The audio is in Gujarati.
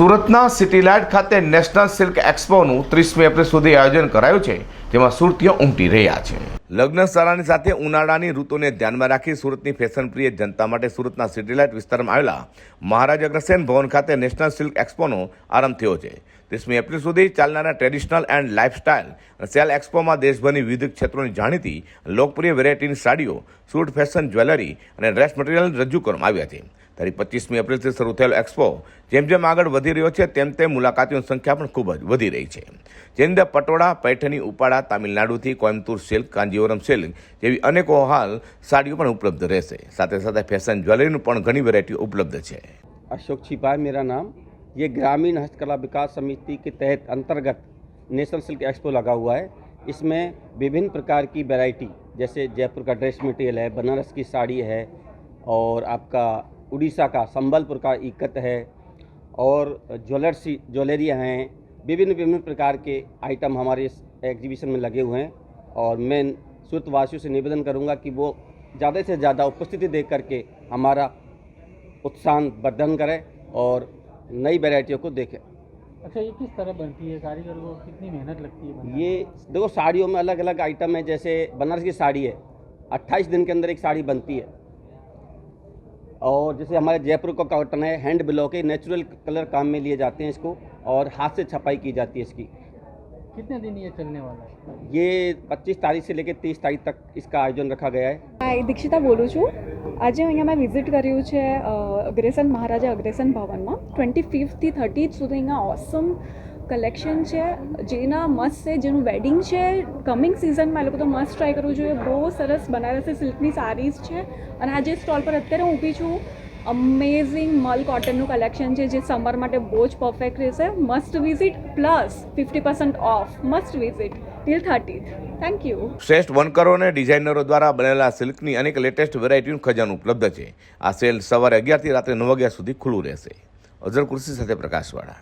સુરતના સિટીલાઇટ ખાતે નેશનલ સિલ્ક એક્સપોનું ત્રીસમી એપ્રિલ સુધી આયોજન કરાયું છે, જેમાં સુરતીઓ ઉમટી રહ્યા છે. લગ્ન સરાની સાથે ઉનાળાની ઋતુને ધ્યાનમાં રાખી સુરતની ફેશન પ્રિય જનતા માટે સુરતના સિટીલાઇટ વિસ્તારમાં આવેલા મહારાજ અગ્રસેન ભવન ખાતે નેશનલ સિલ્ક એક્સપોનો આરંભ થયો છે. ત્રીસમી એપ્રિલ સુધી ચાલનારા ટ્રેડિશનલ એન્ડ લાઇફસ્ટાઇલ સેલ એક્સપોમાં દેશભરની વિવિધ ક્ષેત્રોની જાણીતી લોકપ્રિય વેરાયટીની સાડીઓ સૂટ ફેશન જ્વેલરી અને ડ્રેસ મટીરિયલ રજૂ કરવામાં આવ્યા છે. તારીખ પચીસમી એપ્રિલથી શરૂ થયેલો એક્સપો જેમ જેમ આગળ વધી રહ્યો છે, તેમ તેમ મુલાકાતીઓની સંખ્યા પણ ખૂબ જ વધી રહી છે. જેની અંદર પટોળા પૈઠણી ઉપાડા, તામિલનાડુથી, કોઇમ્બતુર, સિલ્ક કાંજીવરમ સિલ્ક જેવી અનેકો હાલ સાડીઓ પણ ઉપલબ્ધ રહેશે સાથે સાથે ફેશન જ્વેલરીનું પણ ઘણી વેરાયટીઓ ઉપલબ્ધ છે अशोक छिपा है मेरा नाम ये ग्रामीण हस्तकला विकास समिति के तहत अंतर्गत नेशनल सिल्क एक्सपो लगा हुआ है इसमें विभिन्न प्रकार की वैरायटी जैसे जयपुर का ड्रेस मटेरियल है बनारस की साड़ी है और आपका उड़ीसा का संबलपुर का इकत है और ज्वेलर्सी ज्वेलरियाँ हैं विभिन्न विभिन्न प्रकार के आइटम हमारे इस एग्जीबिशन में लगे हुए हैं और मैं सूत्रवासियों से निवेदन करूँगा कि वो ज़्यादा से ज़्यादा उपस्थिति दे करके हमारा उत्साह वर्धन करें और नई वैरायटियों को देखें। अच्छा ये किस तरह बनती है कारीगर को कितनी मेहनत लगती है ये देखो साड़ियों में अलग अलग आइटम है जैसे बनारस की साड़ी है। 28 दिन के अंदर एक साड़ी बनती है। और जैसे हमारे जयपुर का कॉटन है हैंड ब्लॉक है नेचुरल कलर काम में लिए जाते हैं इसको और हाथ से छपाई की जाती है इसकी। कितने दिन ये चलने वाला है ये 25 तारीख से लेकर 30 तारीख तक इसका आयोजन रखा गया है હાય દીક્ષિતા બોલું છું આજે અહીંયા મેં વિઝિટ કર્યું છે અ, અગ્રેસન મહારાજા અગ્રેસન ભવનમાં ટ્વેન્ટી ફિફ્થથી થર્ટી સુધી અહીંયા ઓસમ કલેક્શન છે જેના મસ્ત છે જેનું વેડિંગ છે કમિંગ સિઝનમાં એ લોકો તો મસ્ત ટ્રાય કરવું જોઈએ બહુ સરસ બનારસી સિલ્કની સારીઝ છે અને આ જે સ્ટોલ પર અત્યારે હું ઊભી છું અમેઝિંગ મલ કોટનનું કલેક્શન છે, જે સમર માટે બહુ જ પરફેક્ટ રહેશે. Must visit plus fifty percent off must visit till thirty thank you શ્રેષ્ઠ વનકરો અને ડિઝાઇનરો દ્વારા બનેલા સિલ્કની અનેક લેટેસ્ટ વેરાયટીનું ખજાનું ઉપલબ્ધ છે. આ સેલ સવારે અગિયારથી રાત્રે નવ વાગ્યા સુધી ખુલ્લું રહેશે. અઝર કુર્સી સાથે પ્રકાશવાળા.